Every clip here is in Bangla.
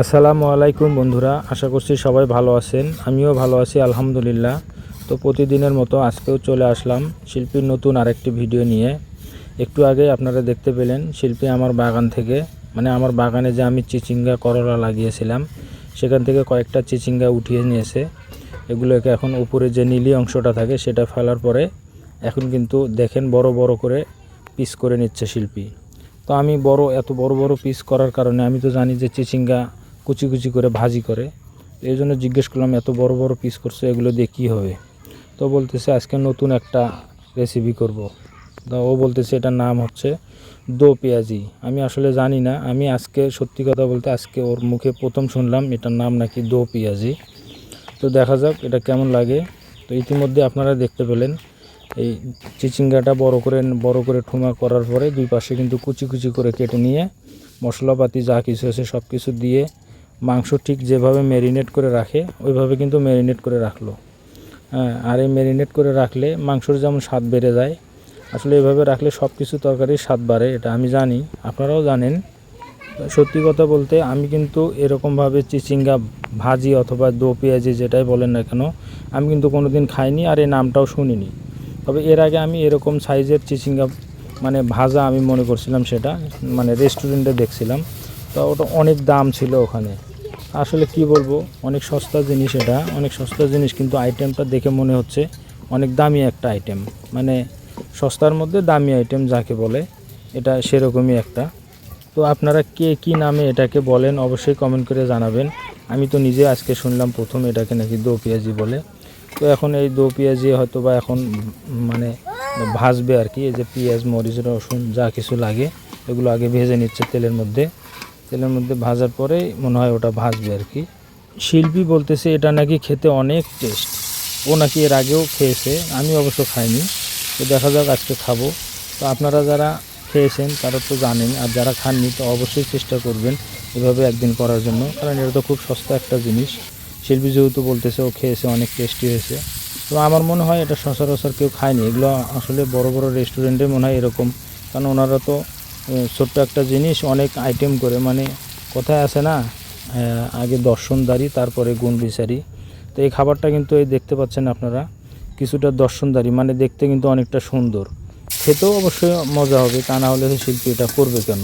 আসসালামু আলাইকুম বন্ধুরা, আশা করছি সবাই ভালো আছেন। আমিও ভালো আছি, আলহামদুলিল্লাহ। তো প্রতিদিনের মতো আজকেও চলে আসলাম শিল্পীর নতুন আরেকটি ভিডিও নিয়ে। একটু আগে আপনারা দেখতে পেলেন শিল্পী আমার বাগান থেকে। মানে আমার বাগানে যে আমি চিচিঙ্গা করলা লাগিয়েছিলাম, সেখান থেকে কয়েকটা চিচিঙ্গা উঠিয়ে নিয়েছে। এগুলোকে এখন উপরে যে নীলি অংশটা থাকে, সেটা ফেলার পরে এখন কিন্তু দেখেন বড় বড় করে পিস করে নিচ্ছে শিল্পী। তো আমি বড়, এত বড় বড় পিস করার কারণে আমি তো জানি যে চিচিঙ্গা কুচি কুচি করে ভাজি করে। এই জন্য জিজ্ঞেস করলাম, এত বড় বড় পিস করছে, এগুলো দিয়ে কী হবে? তো বলতেছে, আজকে নতুন একটা রেসিপি করব। ও বলতেছে, এটার নাম হচ্ছে দো পেঁয়াজি। আমি আসলে জানি না, আমি আজকে সত্যি কথা বলতে আজকে ওর মুখে প্রথম শুনলাম, এটার নাম নাকি দো পেঁয়াজি। তো দেখা যাক, এটা কেমন লাগে। তো ইতিমধ্যে আপনারা দেখতে পেলেন, এই চিচিঙ্গাটা বড় করে বড় করে ঠুমা করার পরে দুই পাশে কিন্তু কুচি কুচি করে কেটে নিয়ে, মশলাপাতি যা কিছু আছে সব কিছু দিয়ে মাংস ঠিক যেভাবে ম্যারিনেট করে রাখে, ওইভাবে কিন্তু ম্যারিনেট করে রাখল। হ্যাঁ আর এই ম্যারিনেট করে রাখলে মাংসর যেমন স্বাদ বেড়ে যায়, আসলে এভাবে রাখলে সব কিছু তরকারির স্বাদ বাড়ে, এটা আমি জানি, আপনারাও জানেন। সত্যি কথা বলতে আমি কিন্তু এরকমভাবে চিচিঙ্গা ভাজি অথবা দো পেঁয়াজি যেটাই বলেন না কেন, আমি কিন্তু কোনো দিন খাইনি আর এই নামটাও শুনিনি। তবে এর আগে আমি এরকম সাইজের চিচিঙ্গা মানে ভাজা আমি মনে করছিলাম সেটা মানে রেস্টুরেন্টে দেখছিলাম, তো ওটা অনেক দাম ছিল ওখানে। আসলে কি বলব, অনেক সস্তা জিনিস এটা। অনেক সস্তা জিনিস কিন্তু আইটেমটা দেখে মনে হচ্ছে অনেক দামি একটা আইটেম মানে সস্তার মধ্যে দামি আইটেম যাকে বলে, এটা সেরকমই একটা। তো আপনারা কে কি নামে এটাকে বলেন অবশ্যই কমেন্ট করে জানাবেন। আমি তো নিজে আজকে শুনলাম প্রথম এটাকে নাকি দো পেঁয়াজি বলে। তো এখন এই দো পেঁয়াজি হয়তো বা এখন মানে ভাজবে আর কি, এই যে পেঁয়াজ, মরিচ, রসুন যা কিছু লাগে, এগুলো আগে ভেজে নিচ্ছে তেলের মধ্যে। তেলের মধ্যে ভাজার পরে মনে হয় ওটা ভাজবে আর কি। শিল্পী বলতেছে এটা নাকি খেতে অনেক টেস্ট। ও নাকি এর আগেও খেয়েছে, আমি অবশ্য খাইনি। তো দেখা যাক, আজকে খাব। তো আপনারা যারা খেয়েছেন, তারা তো জানেন, আর যারা খাননি, তো অবশ্যই চেষ্টা করবেন এভাবে একদিন করার জন্য, কারণ এটা তো খুব সস্তা একটা জিনিস। শিল্পী যেহেতু বলতেছে ও খেয়েছে, অনেক টেস্টি হয়েছে। তো আমার মনে হয় এটা সচরাচর কেউ খায়নি। এগুলো আসলে বড় বড় রেস্টুরেন্টে মনে হয় এরকম, কারণ ওনারা তো ছোট্ট একটা জিনিস, অনেক আইটেম করে মানে কোথায় আছে না আগে দর্শনদারি তারপরে গুণ বিচারি। তো এই খাবারটা কিন্তু এই দেখতে পাচ্ছেন আপনারা, কিছুটা দর্শনদারি মানে দেখতে কিন্তু অনেকটা সুন্দর। খেতেও অবশ্যই মজা হবে, তা না হলে শিল্পী এটা করবে কেন?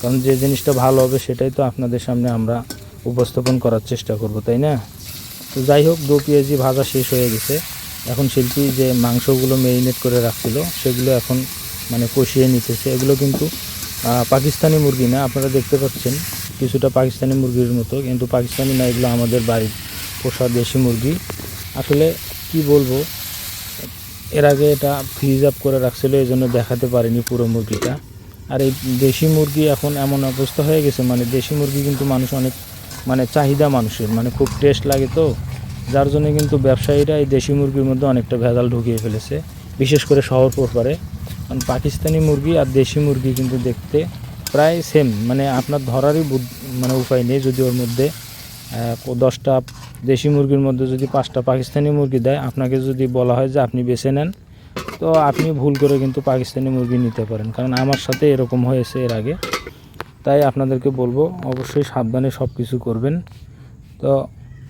কারণ যে জিনিসটা ভালো হবে, সেটাই তো আপনাদের সামনে আমরা উপস্থাপন করার চেষ্টা করব, তাই না? তো যাই হোক, দু পেঁয়াজি ভাজা শেষ হয়ে গেছে। এখন শিল্পী যে মাংসগুলো মেরিনেট করে রাখছিল, সেগুলো এখন মানে কষিয়ে নিতেছে। এগুলো কিন্তু পাকিস্তানি মুরগি না, আপনারা দেখতে পাচ্ছেন কিছুটা পাকিস্তানি মুরগির মতো, কিন্তু পাকিস্তানি না, এগুলো আমাদের বাড়ির পোষা দেশি মুরগি। আসলে কি বলব, এর আগে এটা ফ্রিজ আপ করে রাখছিল এই জন্য দেখাতে পারিনি পুরো মুরগিটা। আর এই দেশি মুরগি এখন এমন অবস্থা হয়ে গেছে মানে দেশি মুরগি কিন্তু মানুষ অনেক মানে চাহিদা মানুষের মানে খুব টেস্ট লাগে তো। যার জন্য কিন্তু ব্যবসায়ীরা এই দেশি মুরগির মধ্যে অনেকটা ভেজাল ঢুকিয়ে ফেলেছে, বিশেষ করে শহর পরে। কারণ পাকিস্তানি মুরগি আর দেশি মুরগি কিন্তু দেখতে প্রায় সেম মানে আপনার ধরারই মানে উপায় নেই যদি ওর মধ্যে দশটা দেশি মুরগির মধ্যে যদি পাঁচটা পাকিস্তানি মুরগি দেয়, আপনাকে যদি বলা হয় যে আপনি বেছে নেন, তো আপনি ভুল করে কিন্তু পাকিস্তানি মুরগি নিতে পারেন। কারণ আমার সাথে এরকম হয়েছে এর আগে। তাই আপনাদেরকে বলব, অবশ্যই সাবধানে সব কিছু করবেন। তো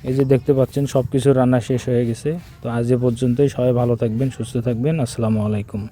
এই যে দেখতে পাচ্ছেন সব কিছু রান্না শেষ হয়ে গেছে। তো আজ এ পর্যন্তই। সবাই ভালো থাকবেন, সুস্থ থাকবেন। আসসালামু আলাইকুম।